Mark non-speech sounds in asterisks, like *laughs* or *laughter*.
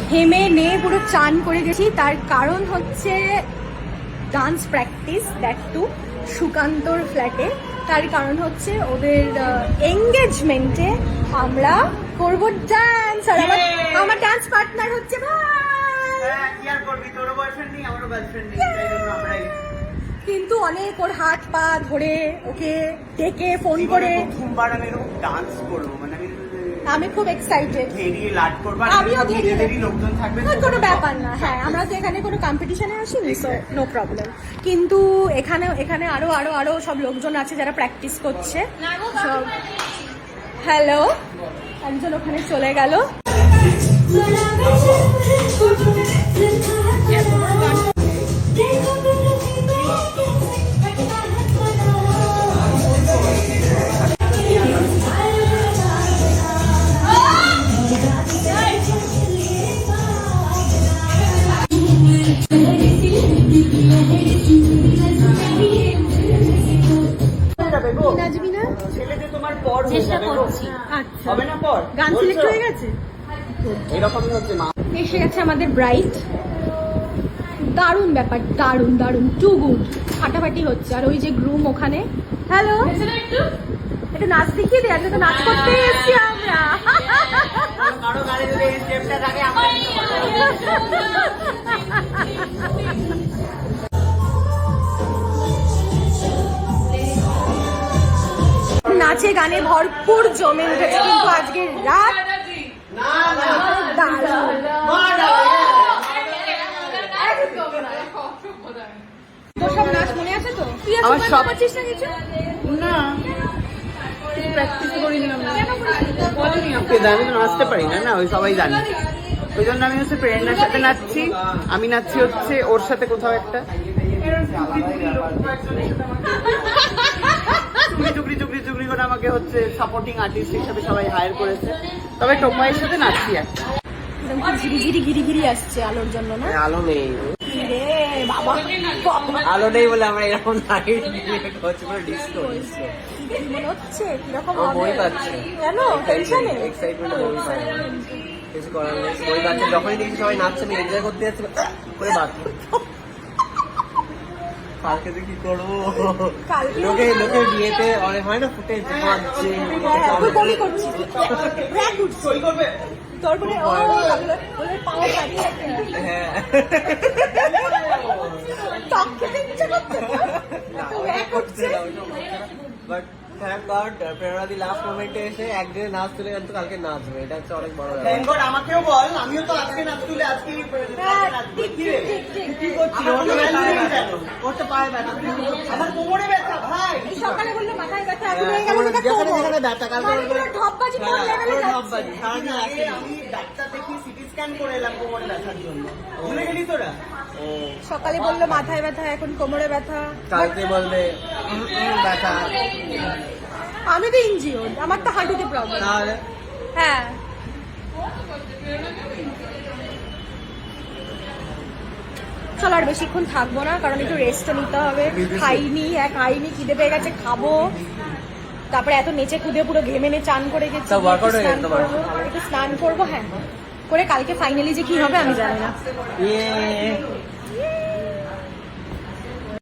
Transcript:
ঘেমে নে পুরো চান করে গেছি। তার কারণ হচ্ছে ডান্স প্র্যাকটিস দ্যাট টু সুকান্তর ফ্ল্যাটে তার কারণ হচ্ছে ওদের এঙ্গেজমেন্টে আমরা করব ডান্স আর আমার! আমার ডান্স পার্টনার হচ্ছে হ্যাঁ, কিন্তু অনেক ওর হাত পা ধরে ওকে ডেকে ফোন করে। প্রথমবার আমি এরকম ডান্স করব মানে আমি আমি খুব এক্সাইটেড আমিও কোনো ব্যাপার না। হ্যাঁ আমরা তো এখানে কোনো কম্পিটিশনে আসিনি সো নো প্রবলেম কিন্তু এখানে এখানে আরও আরও আরও সব লোকজন আছে যারা প্র্যাকটিস করছে। হ্যালো একজন ওখানে চলে গেল। নাচবি না ছেলেতে তোমার পর চেষ্টা করছি। আচ্ছা। হবে না পর? গান সিলেক্ট হয়ে গেছে? এরকমই হচ্ছে মা। এসে গেছে আমাদের ব্রাইট। দারুণ ব্যাপার দারুণ দারুণ। Too good. ফাটাফাটি হচ্ছে। আর ওই যে গ্রুম ওখানে। হ্যালো? একটু? নাচ দেখিয়ে দে আজকে তো নাচ করতে এসেছি আমরা। *laughs* নাচে গানে ভরপুর জমে উঠেছে কিন্তু আজকের রাত আমার সব- না প্র্যাকটিস করিনি আমি। নাচতে পারি না না ওই সবাই জানে। ওই জন্য আমি হচ্ছে প্রেরণার সাথে নাচছি আমি নাচছি হচ্ছে ওর সাথে কোথাও একটা। চুগলি চুগলি চুগলি চুগলি করে আমাকে হচ্ছে সাপোর্টিং আর্টিস্ট হিসেবে সবাই হায়ার করেছে। তবে টোপাইয়ের সাথে নাচছি একটা এরকম কি ঝিরি ঝিরি গিরি গিরি আসছে আলোর জন্য না? আলো নেই। আলো নেই বলে আমরা এরকম লাইট হচ্ছে পুরো ডিস্কো ডিস্কো মনে হচ্ছে কীরকম বই পাচ্ছে। কেন? টেনশনে এক্সাইটমেন্ট বই পায় কিছু করার নেই। বই পাচ্ছে যখনই দেখি সবাই নাচছে আমি এনজয় করতে যাচ্ছি করে বাদ কালকে যে কি করব লোকে লোকে বিয়েতে অনেক হয় না ফুটে তারপরে হ্যাঁ হ্যাঁ তুই বমি করছিস ব্র্যাক উঠছে সই করবে তারপরে ও বলে পাও কাটিয়ে হ্যাঁ টক খেতে ইচ্ছে করছে তো ব্র্যাক উঠছে বাট থ্যাংক গড প্রেরণাদি লাস্ট মোমেন্টে এসে একদিনে নাচ তুলে কিন্তু কালকে নাচবে। এটা হচ্ছে অনেক বড় থ্যাংক গড আমাকেও বল আমিও তো আজকে নাচ তুলে আজকে হ্যাঁ। কি করছিস? ওর তো ব্যথা আমার কোমরে ব্যথা ভাই। এই সকালে বললে মাথায় ব্যথা এখন হ্যাঁ, হয়ে গেল যেখানে- যেখানে ব্যথা, কালকে পুরো ঢপবাজি কোন লেভেলে যাচ্ছে। ঢপবাজি। আমি ডাক্তার দেখি স্ক্যান করে এলাম কোমরে ব্যথার জন্য। ভুলে গেলি তোরা? সকালে বলল মাথায় ব্যথা এখন কোমরে ব্যথা। কালকে বলবে উম, ব্যথা। আমি তো ইনজিও আমার তো হাঁটুতে প্রবলেম হ্যাঁ। চল আর বেশিক্ষণ থাকব না কারণ একটু রেস্টও নিতে হবে। খাইনি এক খাইনি খিদে পেয়ে গেছে খাব। তারপরে এত নেচে খুদে পুরো ঘেমে নে চান করে গেছি হয়ে একটু স্নান করব হ্যাঁ। করে কালকে ফাইনালি যে কি হবে আমি জানি না।